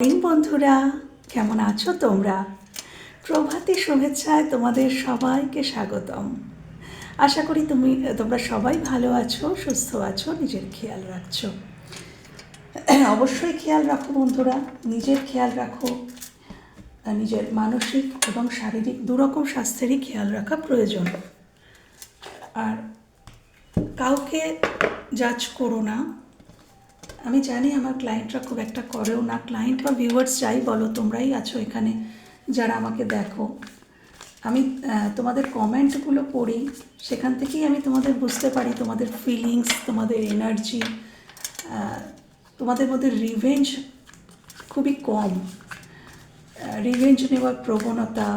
দিন বন্ধুরা, কেমন আছো তোমরা? প্রভাতী শুভেচ্ছায় তোমাদের সবাইকে স্বাগতম। আশা করি তুমি, তোমরা সবাই ভালো আছো, সুস্থ আছো, নিজের খেয়াল রাখছো। অবশ্যই খেয়াল রাখো বন্ধুরা, নিজের খেয়াল রাখো। নিজের মানসিক এবং শারীরিক দুরকম স্বাস্থ্যেরই খেয়াল রাখা প্রয়োজন। আর কাউকে জাজ করো না। আমি জানি আমার ক্লায়েন্টরা খুব একটা করেও না। ক্লায়েন্ট বা ভিউয়ার্স যাই বলো, তোমরাই আছো এখানে, যারা আমাকে দেখো। আমি তোমাদের কমেন্টগুলো পড়ি, সেখান থেকেই আমি তোমাদের বুঝতে পারি, তোমাদের ফিলিংস তোমাদের এনার্জি তোমাদের মধ্যে রিভেঞ্জ খুবই কম। রিভেঞ্জ নেওয়ার প্রবণতা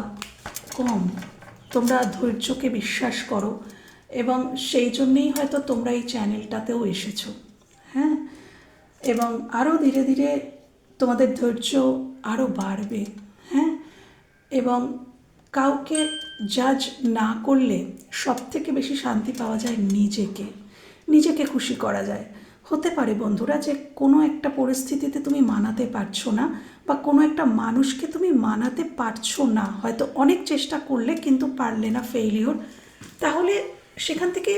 কম। তোমরা ধৈর্যকে বিশ্বাস করো, এবং সেই জন্যেই হয়তো তোমরা এই চ্যানেলটাতেও এসেছ। হ্যাঁ? এবং আরও ধীরে ধীরে তোমাদের ধৈর্য আরও বাড়বে হ্যাঁ? এবং কাউকে জাজ না করলে সব থেকে বেশি শান্তি পাওয়া যায় নিজেকে নিজেকে খুশি করা যায়। হতে পারে বন্ধুরা যে কোনো একটা পরিস্থিতিতে তুমি মানাতে পারছ না বা কোনো একটা মানুষকে তুমি মানাতে পারছ না, হয়তো অনেক চেষ্টা করলে কিন্তু পারলে না ফেইলিওর তাহলে সেখান থেকে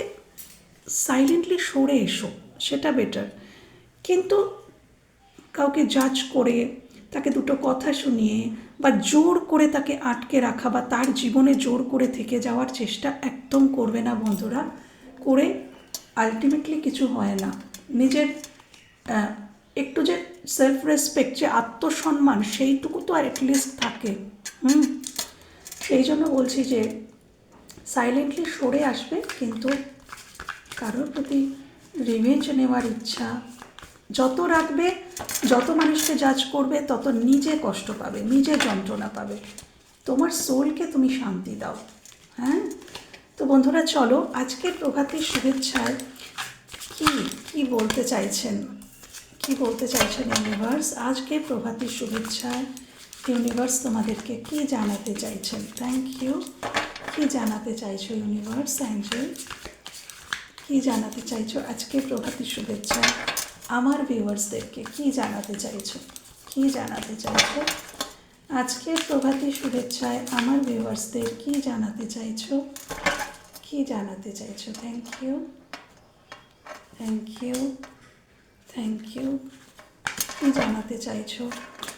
সাইলেন্টলি সরে এসো, সেটা বেটার কিন্তু কাউকে জাজ করে, তাকে দুটো কথা শুনিয়ে বা জোর করে তাকে আটকে রাখা বা তার জীবনে জোর করে থেকে যাওয়ার চেষ্টা একদম করবে না বন্ধুরা। করে আলটিমেটলি কিছু হয় না। নিজের একটু যে সেলফ রেসপেক্ট যে আত্মসম্মান, সেইটুকু তো আর অ্যাটলিস্ট থাকে। হুম? সেই জন্য বলছি যে সাইলেন্টলি সরে আসবে, কিন্তু কারোর প্রতি রিভেঞ্জ নেওয়ার ইচ্ছা যত রাখবে, যত মানুষকে জাজ করবে, তত নিজে কষ্ট পাবে, নিজে যন্ত্রণা পাবে। তোমার সোলকে তুমি শান্তি দাও হ্যাঁ? তো বন্ধুরা, চলো আজকের প্রভাতের শুভেচ্ছায় কি কি বলতে চাইছেন? কি বলতে চাইছেন ইউনিভার্স আজকে প্রভাতের শুভেচ্ছায় ইউনিভার্স তোমাদেরকে কি জানাতে চাইছেন? থ্যাংক ইউ কি জানাতে চাইছো ইউনিভার্স অ্যাঞ্জেল কি জানাতে চাইছো আজকে প্রভাতী শুভেচ্ছা আমার ভিউয়ার্সদেরকে কি জানাতে চাইছো? কি জানাতে চাইছো? আজকে প্রভাতী শুভেচ্ছায় আমার ভিউয়ার্সদের কি জানাতে চাইছো? কি জানাতে চাইছো? Thank you thank you thank you কি জানাতে চাইছো?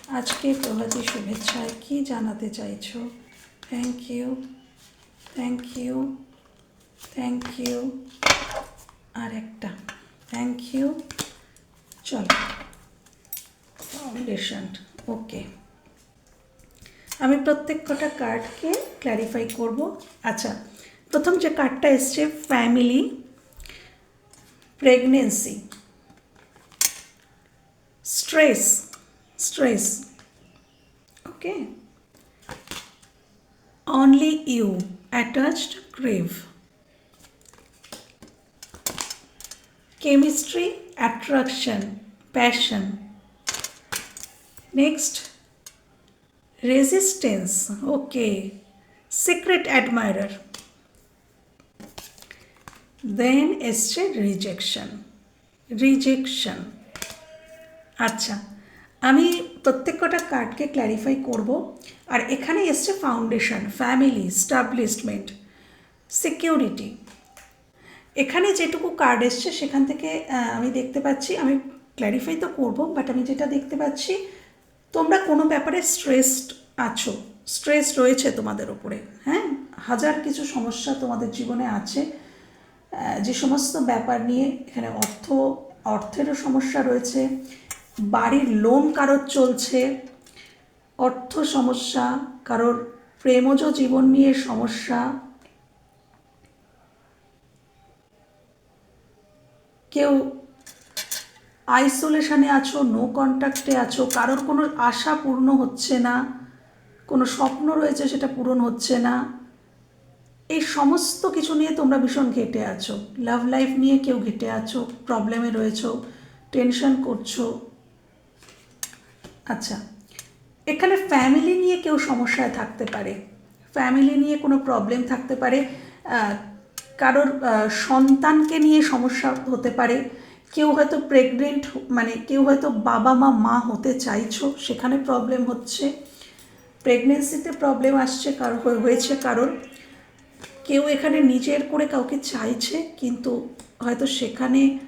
আজকে প্রভাতী শুভেচ্ছায় কি জানাতে চাইছো? Thank you thank you thank you আর একটা থ্যাংক ইউ চলো। ফাউন্ডেশন ওকে আমি প্রত্যেক কটা কার্ডকে ক্ল্যারিফাই করব। আচ্ছা প্রথম যে কার্ডটা এসছে family pregnancy stress stress okay only you, attached, grave. Chemistry attraction, passion. Next, resistance. Okay. Secret admirer. Then এসছে রিজেকশন রিজেকশন আচ্ছা আমি প্রত্যেক কটা কার্ডকে ক্ল্যারিফাই করব। আর এখানে এসছে ফাউন্ডেশন ফ্যামিলি স্টাবলিশমেন্ট সিকিউরিটি এখানে যেটুকু কার্ড এসছে, সেখান থেকে আমি দেখতে পাচ্ছি, আমি ক্ল্যারিফাই তো করব বাট আমি যেটা দেখতে পাচ্ছি, তোমরা কোনো ব্যাপারে স্ট্রেসড আছো স্ট্রেস রয়েছে তোমাদের ওপরে হ্যাঁ? হাজার কিছু সমস্যা তোমাদের জীবনে আছে যে সমস্ত ব্যাপার নিয়ে এখানে অর্থ, অর্থেরও সমস্যা রয়েছে, বাড়ির লোন কারোর চলছে, অর্থ সমস্যা, কারোর প্রেমজ জীবন নিয়ে সমস্যা কেউ আইসোলেশনে আছো নো কন্ট্যাক্টে আছো, কারোর কোনো আশা পূর্ণ হচ্ছে না, কোনো স্বপ্ন রয়েছে সেটা পূরণ হচ্ছে না, এই সমস্ত কিছু নিয়ে তোমরা ভীষণ ঘেটে আছো। লাভ লাইফ নিয়ে কেউ ঘেটে আছো প্রবলেমে রয়েছো টেনশন করছ। আচ্ছা এখানে ফ্যামিলি নিয়ে কেউ সমস্যায় থাকতে পারে। ফ্যামিলি নিয়ে কোনো প্রবলেম থাকতে পারে। কারোর সন্তানকে নিয়ে সমস্যা হতে পারে। কেউ হয়তো প্রেগনেন্ট মানে কেউ হয়তো বাবা মা মা হতে চাইছো, সেখানে প্রবলেম হচ্ছে। প্রেগনেন্সিতে প্রবলেম আসছে কারও, হয়ে- হয়েছে কারণ কেউ এখানে নিজের করে কাউকে চাইছে, কিন্তু হয়তো সেখানে,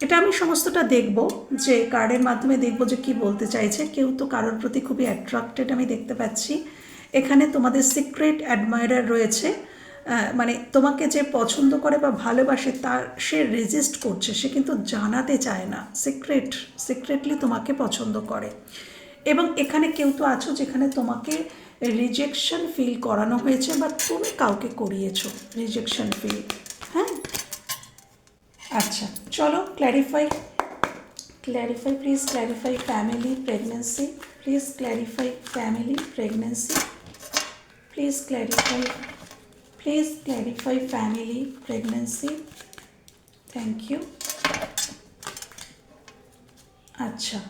এটা আমি সমস্তটা দেখব, যে কার্ডের মাধ্যমে দেখব যে কি বলতে চাইছে। কেউ তো কারোর প্রতি খুবই অ্যাট্রাক্টেড আমি দেখতে পাচ্ছি। এখানে তোমাদের সিক্রেট অ্যাডমায়ারার রয়েছে। মানে তোমাকে যে পছন্দ করে বা ভালোবাসে, তার সে রেজিস্ট করছে, সে কিন্তু জানাতে চায় না। সিক্রেট সিক্রেটলি তোমাকে পছন্দ করে। এবং এখানে কেউ তো আছো যেখানে তোমাকে রিজেকশন ফিল করানো হয়েছে বা তুমি কাউকে করিয়েছো রিজেকশন ফিল হ্যাঁ? আচ্ছা চলো clarify clarify please clarify family pregnancy please clarify family pregnancy please clarify Please clarify family, pregnancy. Thank you. Acha.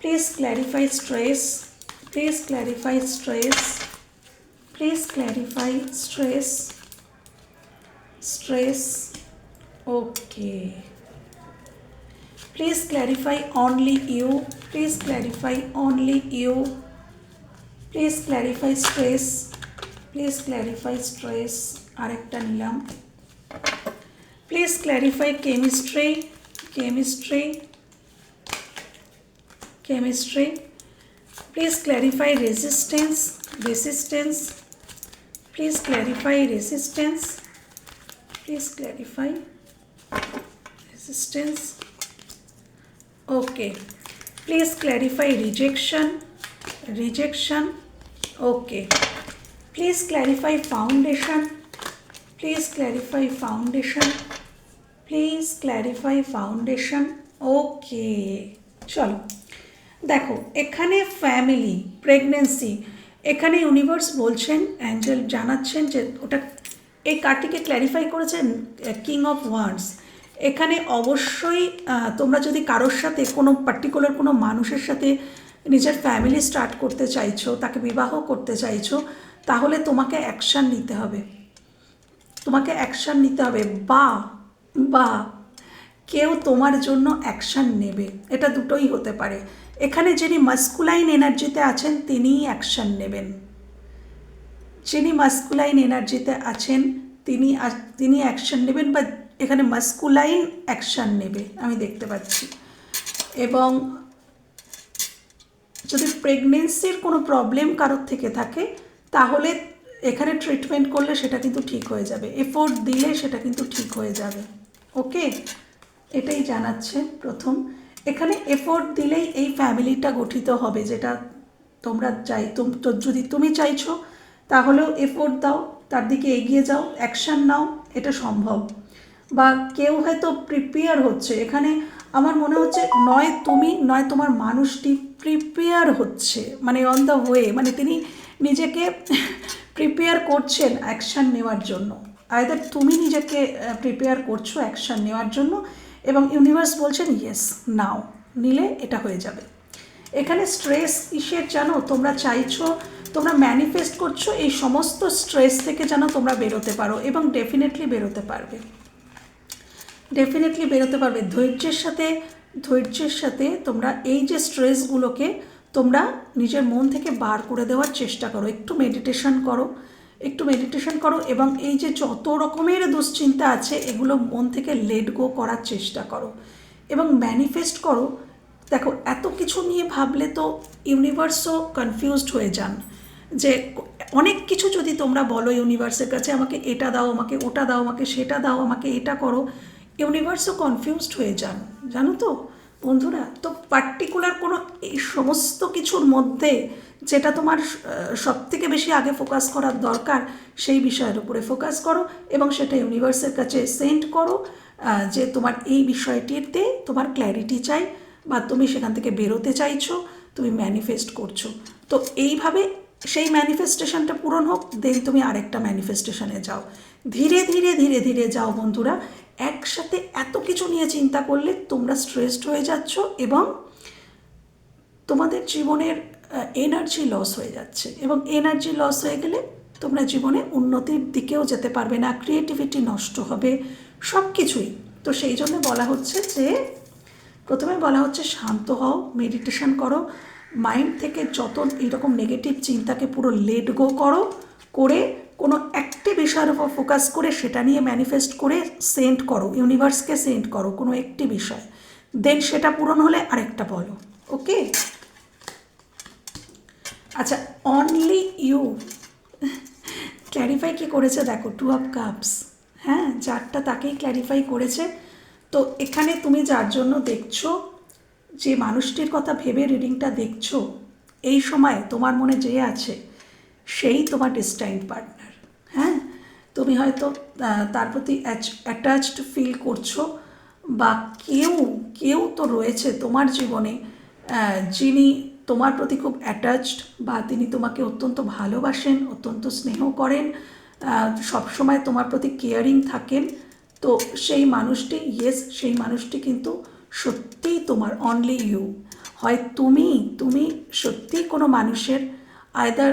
Please clarify stress. Please clarify stress. Please clarify stress. Stress. Okay. Please clarify only you. Please clarify only you. Please clarify stress please clarify stress আরেকটা নিলাম please clarify chemistry chemistry chemistry please clarify resistance resistance please clarify resistance please clarify resistance okay please clarify rejection rejection okay please clarify foundation. Please clarify foundation. Please clarify foundation. Okay. চলো। দেখো, এখানে family pregnancy এখানে universe বলছেন angel জানাচ্ছেন যে ওটা, এই কার্ডটিকে ক্ল্যারিফাই করেছেন কিং অফ ওয়ার্ডস এখানে অবশ্যই তোমরা যদি কারোর সাথে কোনো পার্টিকুলার কোনো মানুষের সাথে নিজের ফ্যামিলি স্টার্ট করতে চাইছো, তাকে বিবাহ করতে চাইছো তাহলে তোমাকে অ্যাকশান নিতে হবে। তোমাকে অ্যাকশান নিতে হবে। বা বা, কেউ তোমার জন্য অ্যাকশান নেবে। এটা দুটোই হতে পারে। এখানে যিনি মাস্কুলাইন এনার্জিতে আছেন, তিনিই অ্যাকশান নেবেন। যিনি মাস্কুলাইন এনার্জিতে আছেন, তিনি তিনি অ্যাকশন নেবেন বা এখানে মাস্কুলাইন অ্যাকশন নেবে। আমি দেখতে পাচ্ছি। এবং যদি প্রেগনেন্সির কোনো প্রবলেম কারোর থেকে থাকে তাহলে এখানে ট্রিটমেন্ট করলে সেটা কিন্তু ঠিক হয়ে যাবে। এফোর্ট দিলে সেটা কিন্তু ঠিক হয়ে যাবে। ওকে এটাই জানাচ্ছে প্রথম। এখানে এফোর্ট দিলেই এই ফ্যামিলিটা গঠিত হবে, যেটা তোমরা চাই তো যদি তুমি চাইছো, তাহলেও এফোর্ট দাও, তার দিকে এগিয়ে যাও অ্যাকশান নাও, এটা সম্ভব। বা কেউ হয়তো প্রিপেয়ার হচ্ছে। এখানে আমার মনে হচ্ছে নয় তুমি, নয় তোমার মানুষটি প্রিপেয়ার হচ্ছে মানে অন দ্য ওয়ে মানে তিনি নিজেকে প্রিপেয়ার করছেন অ্যাকশান নেওয়ার জন্য। আয়দার তুমি নিজেকে প্রিপেয়ার করছ অ্যাকশান নেওয়ার জন্য এবং ইউনিভার্স বলছেন ইয়েস নাও নিলে এটা হয়ে যাবে। এখানে স্ট্রেস কিসের জানো? তোমরা চাইছো, তোমরা ম্যানিফেস্ট করছ এই সমস্ত স্ট্রেস থেকে যেন তোমরা বেরোতে পারো এবং ডেফিনেটলি বেরোতে পারবে। ডেফিনেটলি বেরোতে পারবে। ধৈর্যের সাথে ধৈর্যের সাথে তোমরা এই যে স্ট্রেসগুলোকে তোমরা নিজের মন থেকে বার করে দেওয়ার চেষ্টা করো। একটু মেডিটেশন করো, একটু মেডিটেশন করো এবং এই যে যত রকমের দুশ্চিন্তা আছে, এগুলো মন থেকে লেট গো করার চেষ্টা করো এবং ম্যানিফেস্ট করো। দেখো, এত কিছু নিয়ে ভাবলে তো ইউনিভার্সও কনফিউজড হয়ে যান যে অনেক কিছু যদি তোমরা বলো ইউনিভার্সের কাছে, আমাকে এটা দাও, আমাকে ওটা দাও, আমাকে সেটা দাও, আমাকে এটা করো ইউনিভার্সও কনফিউজড হয়ে যান। জানো তো? বন্ধুরা, তো পার্টিকুলার কোনো এই সমস্ত কিছুর মধ্যে যেটা তোমার সব থেকে বেশি আগে ফোকাস করার দরকার, সেই বিষয়ের উপরে ফোকাস করো এবং সেটা ইউনিভার্সের কাছে সেন্ড করো যে তোমার এই বিষয়টিতে তোমার ক্ল্যারিটি চাই বা তুমি সেখান থেকে বেরোতে চাইছো, তুমি ম্যানিফেস্ট করছ। তো এইভাবে সেই ম্যানিফেস্টেশনটা পূরণ হোক দেন তুমি আরেকটা ম্যানিফেস্টেশনে যাও। ধীরে ধীরে ধীরে ধীরে যাও বন্ধুরা, একসাথে এত কিছু নিয়ে চিন্তা করলে তোমরা স্ট্রেসড হয়ে যাচ্ছ এবং তোমাদের জীবনের এনার্জি লস হয়ে যাচ্ছে এবং এনার্জি লস হয়ে গেলে তোমরা জীবনে উন্নতির দিকেও যেতে পারবে না ক্রিয়েটিভিটি নষ্ট হবে সব কিছুই তো সেই জন্য বলা হচ্ছে যে, প্রথমে বলা হচ্ছে শান্ত হও মেডিটেশন করো মাইন্ড থেকে যত এইরকম নেগেটিভ চিন্তাকে পুরো লেট গো করো, করে কোনো একটি বিষয়ের উপর ফোকাস করে সেটা নিয়ে ম্যানিফেস্ট করে সেন্ড করো ইউনিভার্সকে সেন্ড করো কোনো একটি বিষয়। দেন সেটা পূরণ হলে আরেকটা বলো ওকে আচ্ছা অনলি ইউ ক্ল্যারিফাই কি করেছে দেখো টু অফ কাপস হ্যাঁ যারটা তাকেই ক্ল্যারিফাই করেছে। তো এখানে তুমি যার জন্য দেখছ যে মানুষটির কথা ভেবে রিডিংটা দেখছ, এই সময় তোমার মনে যে আছে, সেই তোমার ডিস্টাইন পার্টনার হ্যাঁ? তুমি হয়তো তার প্রতি অ্যাটাচড ফিল করছ বা কেউ কেউ তো রয়েছে তোমার জীবনে যিনি তোমার প্রতি খুব অ্যাটাচড বা তিনি তোমাকে অত্যন্ত ভালোবাসেন, অত্যন্ত স্নেহ করেন সবসময় তোমার প্রতি কেয়ারিং থাকেন, তো সেই মানুষটি ইয়েস সেই মানুষটি কিন্তু সত্যিই তোমার অনলি ইউ হয় তুমি তুমি সত্যিই কোনো মানুষের আয়দার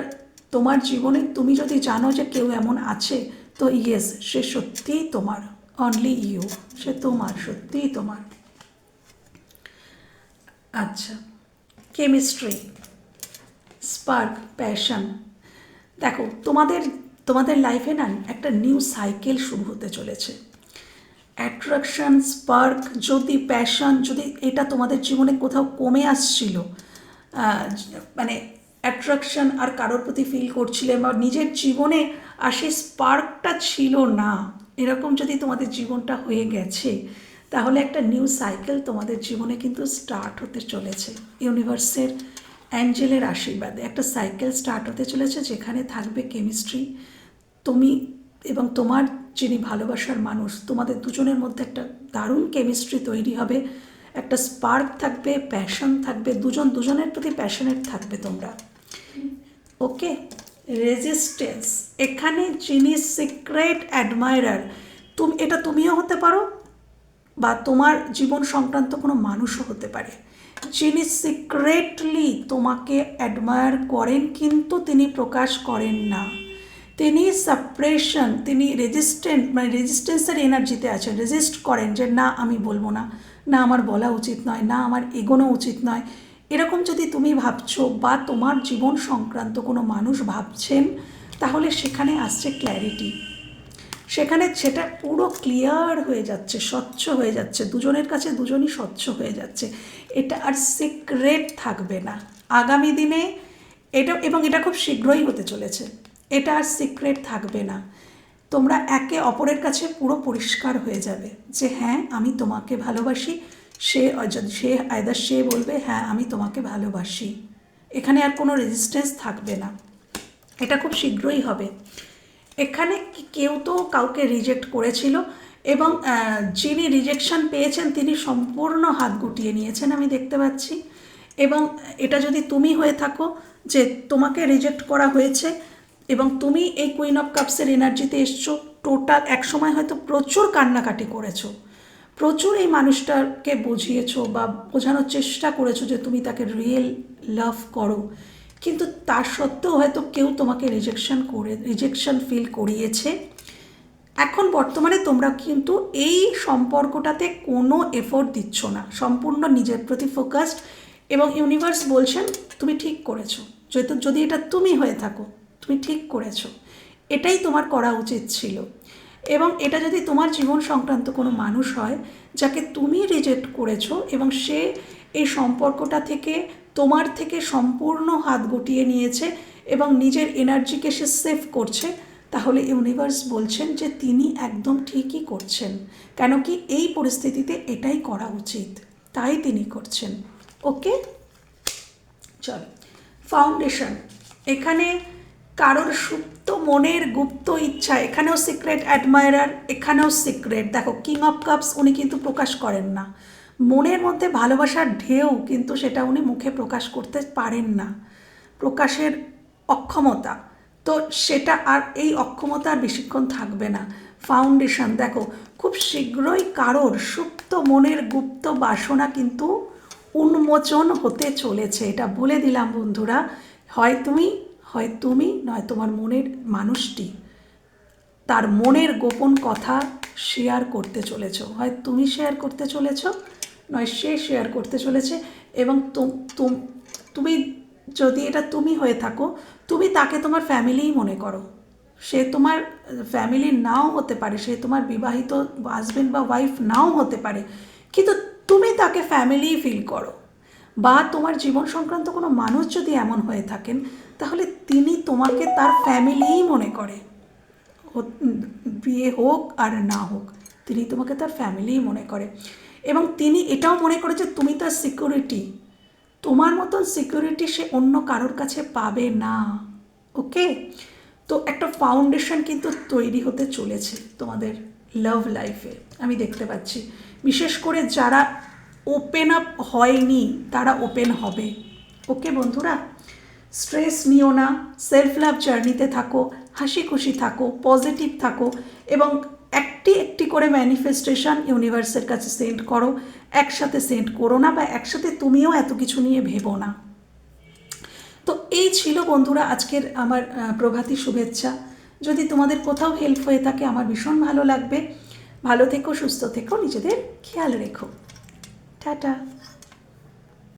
তোমার জীবনে তুমি যদি জানো যে কেউ এমন আছে, তো ইয়েস সে সত্যিই তোমার অনলি ইউ সে তোমার, সত্যিই তোমার। আচ্ছা কেমিস্ট্রি স্পার্ক প্যাশন দেখো, তোমাদের তোমাদের লাইফে না একটা নিউ সাইকেল শুরু হতে চলেছে। অ্যাট্রাকশন, স্পার্ক, যদি প্যাশন, যদি এটা তোমাদের জীবনে কোথাও কমে আসছিল মানে অ্যাট্রাকশন আর কারোর প্রতি ফিল করছিলে বা নিজের জীবনে আর সেই স্পার্কটা ছিল না, এরকম যদি তোমাদের জীবনটা হয়ে গেছে, তাহলে একটা নিউ সাইকেল তোমাদের জীবনে কিন্তু স্টার্ট হতে চলেছে। ইউনিভার্সের অ্যাঞ্জেলের আশীর্বাদে একটা সাইকেল স্টার্ট হতে চলেছে, যেখানে থাকবে কেমিস্ট্রি তুমি এবং তোমার যিনি ভালোবাসার মানুষ, তোমাদের দুজনের মধ্যে একটা দারুণ কেমিস্ট্রি তৈরি হবে। একটা স্পার্ক থাকবে প্যাশন থাকবে, দুজন দুজনের প্রতি প্যাশনেট থাকবে তোমরা। ওকে রেজিস্টেন্স এখানে যিনি সিক্রেট অ্যাডমায়ারার তুমি, এটা তুমিও হতে পারো বা তোমার জীবন সংক্রান্ত কোনো মানুষও হতে পারে। যিনি সিক্রেটলি তোমাকে অ্যাডমায়ার করেন, কিন্তু তিনি প্রকাশ করেন না। তিনি সাপ্রেশন তিনি রেজিস্ট্যান্ট মানে রেজিস্ট্যান্সের এনার্জিতে আছেন রেজিস্ট করেন যে, না, আমি বলব না। না, আমার বলা উচিত নয়। না, আমার এগোনো উচিত নয়। এরকম যদি তুমি ভাবছ বা তোমার জীবন সংক্রান্ত কোনো মানুষ ভাবছেন, তাহলে সেখানে আসছে ক্ল্যারিটি সেখানে সেটা পুরো ক্লিয়ার হয়ে যাচ্ছে, স্বচ্ছ হয়ে যাচ্ছে। দুজনের কাছে দুজনই স্বচ্ছ হয়ে যাচ্ছে। এটা আর সিক্রেট থাকবে না। আগামী দিনে এটা, এবং এটা খুব শীঘ্রই হতে চলেছে। এটা আর সিক্রেট থাকবে না। তোমরা একে অপরের কাছে পুরো পরিষ্কার হয়ে যাবে যে হ্যাঁ আমি তোমাকে ভালোবাসি। সে সে আয়দার সে বলবে হ্যাঁ আমি তোমাকে ভালোবাসি। এখানে আর কোনো রেজিস্ট্যান্স থাকবে না। এটা খুব শীঘ্রই হবে। এখানে কেউ তো কাউকে রিজেক্ট করেছিল এবং যিনি রিজেকশন পেয়েছেন, তিনি সম্পূর্ণ হাত গুটিয়ে নিয়েছেন আমি দেখতে পাচ্ছি। এবং এটা যদি তুমি হয়ে থাকো যে তোমাকে রিজেক্ট করা হয়েছে এবং তুমি এই কুইন অফ কাপসের এনার্জিতে এসছো টোটাল এক সময় হয়তো প্রচুর কান্নাকাটি করেছ। প্রচুর এই মানুষটাকে বুঝিয়েছো বা বোঝানোর চেষ্টা করেছ যে তুমি তাকে রিয়েল লাভ করো। কিন্তু তার সত্ত্বেও হয়তো কেউ তোমাকে রিজেকশন করে রিজেকশন ফিল করিয়েছে। এখন বর্তমানে তোমরা কিন্তু এই সম্পর্কটাতে কোনো এফোর্ট দিচ্ছ না। সম্পূর্ণ নিজের প্রতি ফোকাসড এবং ইউনিভার্স বলছেন, তুমি ঠিক করেছ। যেহেতু যদি এটা তুমি হয়ে থাকো তুমি ঠিক করেছ। এটাই তোমার করা উচিত ছিল। এবং এটা যদি তোমার জীবন সংক্রান্ত কোনো মানুষ হয়, যাকে তুমি রিজেক্ট করেছ এবং সে এই সম্পর্কটা থেকে তোমার থেকে সম্পূর্ণ হাত গুটিয়ে নিয়েছে এবং নিজের এনার্জিকে সে সেভ করছে, তাহলে ইউনিভার্স বলছেন যে তিনি একদম ঠিকই করছেন। কেন কি এই পরিস্থিতিতে এটাই করা উচিত। তাই তিনি করছেন। ওকে চল। ফাউন্ডেশন এখানে কারোর সুপ্ত মনের গুপ্ত ইচ্ছা, এখানেও সিক্রেট অ্যাডমায়ারার এখানেও সিক্রেট দেখো কিং অফ কাপস উনি কিন্তু প্রকাশ করেন না। মনের মধ্যে ভালোবাসার ঢেউ কিন্তু সেটা উনি মুখে প্রকাশ করতে পারেন না। প্রকাশের অক্ষমতা। তো সেটা আর এই অক্ষমতা আর বেশিক্ষণ থাকবে না। ফাউন্ডেশন দেখো, খুব শীঘ্রই কারোর সুপ্ত মনের গুপ্ত বাসনা কিন্তু উন্মোচন হতে চলেছে। এটা বলে দিলাম বন্ধুরা, হয় তুমি হয় তুমি, নয় তোমার মনের মানুষটি। তার মনের গোপন কথা শেয়ার করতে চলেছ। হয় তুমি শেয়ার করতে চলেছ, নয় সে শেয়ার করতে চলেছে এবং তুম- যদি এটা তুমি হয়ে থাকো, তুমি তাকে তোমার ফ্যামিলিই মনে করো। সে তোমার ফ্যামিলি নাও হতে পারে, সে তোমার বিবাহিত হাজবেন্ড বা ওয়াইফ নাও হতে পারে, কিন্তু তুমি তাকে ফ্যামিলি ফিল করো। বা তোমার জীবন সংক্রান্ত কোনো মানুষ যদি এমন হয়ে থাকেন, তাহলে তিনি তোমাকে তার ফ্যামিলিই মনে করে। বিয়ে হোক আর না হোক, তিনি তোমাকে তার ফ্যামিলিই মনে করে। এবং তিনি এটাও মনে করে যে তুমি তার সিকিউরিটি। তোমার মতন সিকিউরিটি সে অন্য কারোর কাছে পাবে না, ওকে? তো একটা ফাউন্ডেশন কিন্তু তৈরি হতে চলেছে তোমাদের লাভ লাইফে। আমি দেখতে পাচ্ছি। বিশেষ করে যারা ওপেন আপ হয়নি, তারা ওপেন হবে। ওকে বন্ধুরা স্ট্রেস নিও না সেলফ লাভ জার্নিতে থাকো হাসি খুশি থাকো পজিটিভ থাকো, এবং একটি একটি করে ম্যানিফেস্টেশন ইউনিভার্সের কাছে সেন্ড করো, একসাথে সেন্ড করো না বা একসাথে তুমিও এত কিছু নিয়ে ভেবো না। তো এই ছিল বন্ধুরা আজকের আমার প্রভাতী শুভেচ্ছা। যদি তোমাদের কোথাও হেল্প হয়ে থাকে, আমার ভীষণ ভালো লাগবে। ভালো থেকো, সুস্থ থেকো, নিজেদের খেয়াল রেখো। Tata.